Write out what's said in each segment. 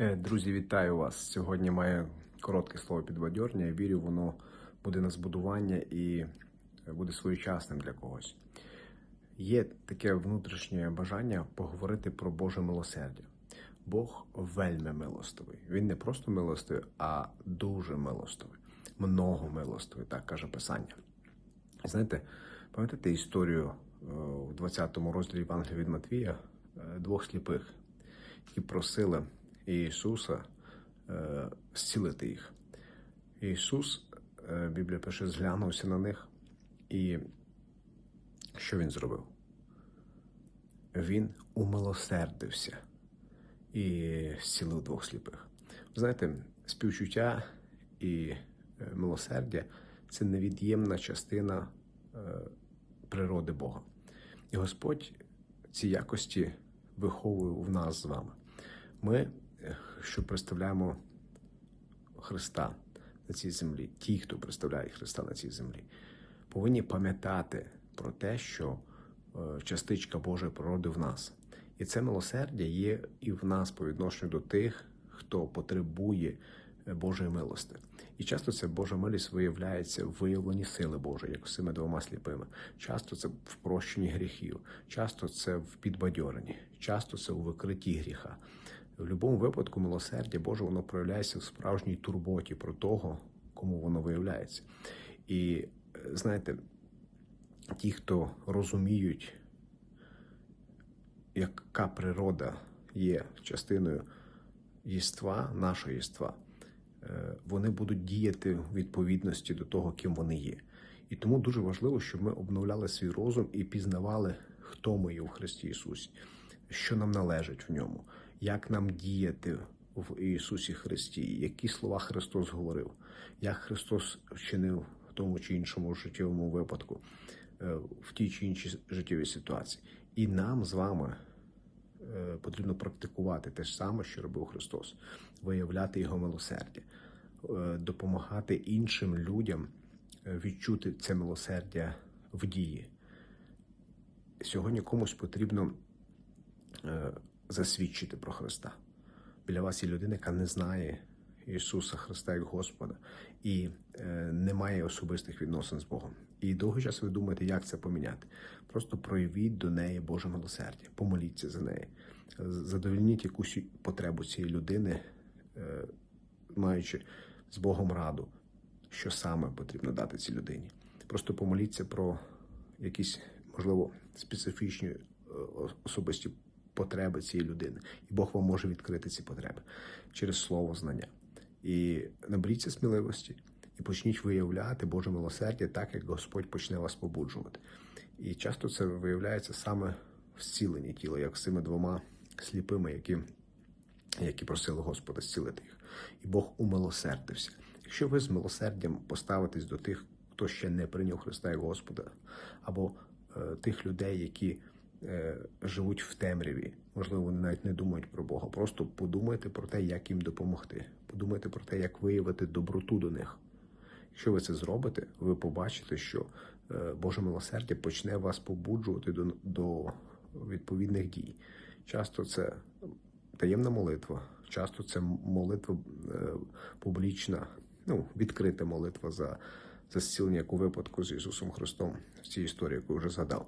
Е, Друзі, вітаю вас! Сьогодні має коротке слово підбадьорення. Я вірю, воно буде на збудування і буде своєчасним для когось. Є таке внутрішнє бажання поговорити про Боже милосердя. Бог вельми милостивий. Він не просто милостивий, а дуже милостивий. Много милостивий, так каже Писання. Знаєте, пам'ятаєте історію е, в 20 розділі Євангелія від Матвія е, двох сліпих, які просили Ісуса е, зцілити їх. Ісус, е, Біблія пише, зглянувся на них, і що він зробив? Він умилосердився і зцілив двох сліпих. Знаєте, співчуття і е, милосердя це невід'ємна частина природи Бога. І Господь ці якості виховує в нас з вами. Ми, що представляємо Христа на цій землі, ті, хто представляє Христа на цій землі, повинні пам'ятати про те, що е, частичка Божої природи в нас. І це милосердя є і в нас по відношенню до тих, хто потребує е, Божої милости. І часто це Божа милість виявляється в виявленні сили Божої, як цими двома сліпими. Часто це в прощенні гріхів, часто це в підбадьоренні, часто це у викритті гріха. В будь-якому випадку милосердя Боже воно проявляється в справжній турботі про того, кому воно виявляється. І е, знаєте, ті, хто розуміють, яка природа є частиною єства, нашого єства, е, вони будуть діяти в відповідності до того, ким вони є. І тому дуже важливо, щоб ми обновляли свій розум і пізнавали, хто ми є в Христі Ісусі, що нам належить в ньому, як нам діяти в Ісусі Христі, які слова Христос говорив, як Христос вчинив в тому чи іншому життєвому випадку, е, в тій чи іншій життєвій ситуації. І нам з вами е, потрібно практикувати те ж саме, що робив Христос, виявляти Його милосердя, е, допомагати іншим людям відчути це милосердя в дії. Сьогодні комусь потрібно засвідчити про Христа. Біля вас є людина, яка не знає Ісуса Христа як Господа і е, не має особистих відносин з Богом. І довгий час ви думаєте, як це поміняти. Просто проявіть до неї Боже милосердя, помоліться за неї, задовольніть якусь потребу цієї людини, е, маючи з Богом раду, що саме потрібно дати цій людині. Просто помоліться про якісь, можливо, специфічні е, особисті потреби цієї людини, і Бог вам може відкрити ці потреби через слово знання. І наберіться сміливості і почніть виявляти Боже милосердя так, як Господь почне вас побуджувати. І часто це виявляється саме в зціленні тіла, як з цими двома сліпими, які, які просили Господа зцілити їх. І Бог умилосердився. Якщо ви з милосердям поставитесь до тих, хто ще не прийняв Христа як Господа, або е, тих людей, які живуть в темряві, можливо, вони навіть не думають про Бога. Просто подумайте про те, як їм допомогти. Подумайте про те, як виявити доброту до них. Якщо ви це зробите, ви побачите, що е, Боже милосердя почне вас побуджувати до, до відповідних дій. Часто це таємна молитва, часто це молитва е, публічна, ну, відкрита молитва за, за зцілення, як у випадку з Ісусом Христом в цій історії, яку я вже згадав.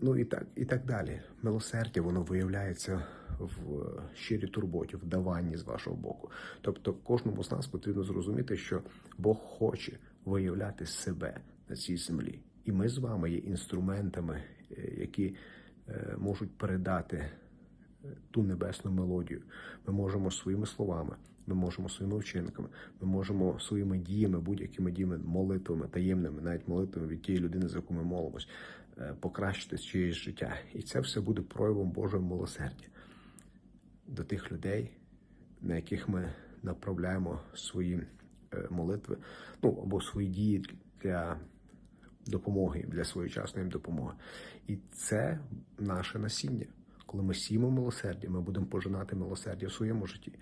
Ну і так, і так далі. Милосердя воно виявляється в щирій турботі, в даванні з вашого боку. Тобто, кожному з нас потрібно зрозуміти, що Бог хоче виявляти себе на цій землі, і ми з вами є інструментами, е, які е, можуть передати е, ту небесну мелодію. Ми можемо своїми словами, ми можемо своїми вчинками, ми можемо своїми діями, будь-якими діями, молитвами, таємними, навіть молитвами від тієї людини, за яку ми молимось, е, покращити чиєсь життя. І це все буде проявом Божого милосердя до тих людей, на яких ми направляємо свої е, молитви, ну або свої дії для допомоги, для своєчасної допомоги. І це наше насіння. Коли ми сіємо милосердя, ми будемо пожинати милосердя в своєму житті,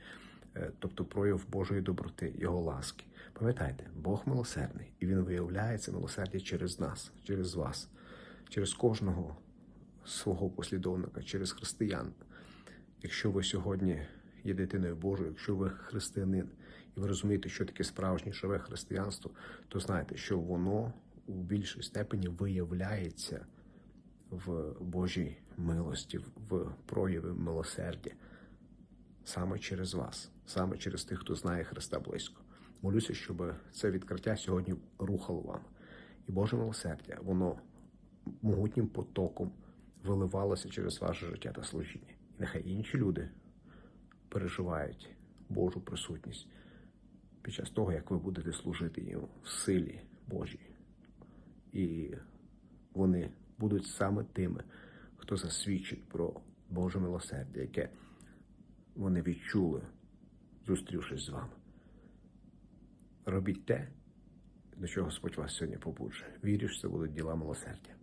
Е, тобто прояв Божої доброти, Його ласки. Пам'ятайте, Бог милосердний, і Він виявляється милосердя через нас, через вас, через кожного свого послідовника, через християн. Якщо ви сьогодні є дитиною Божою, якщо ви християнин, і ви розумієте, що таке справжнє живе християнство, то знайте, що воно у більшій степені виявляється в Божій милості, в прояві милосердя саме через вас, саме через тих, хто знає Христа близько. Молюся, щоб це відкриття сьогодні рухало вам. І Боже милосердя, воно могутнім потоком виливалося через ваше життя та служіння. І нехай інші люди переживають Божу присутність під час того, як ви будете служити йому в силі Божій. І вони будуть саме тими, хто засвідчить про Боже милосердя, яке вони відчули, зустрівшись з вами. Робіть те, до чого Господь вас сьогодні побуджує. Вірю, що це будуть діла милосердя.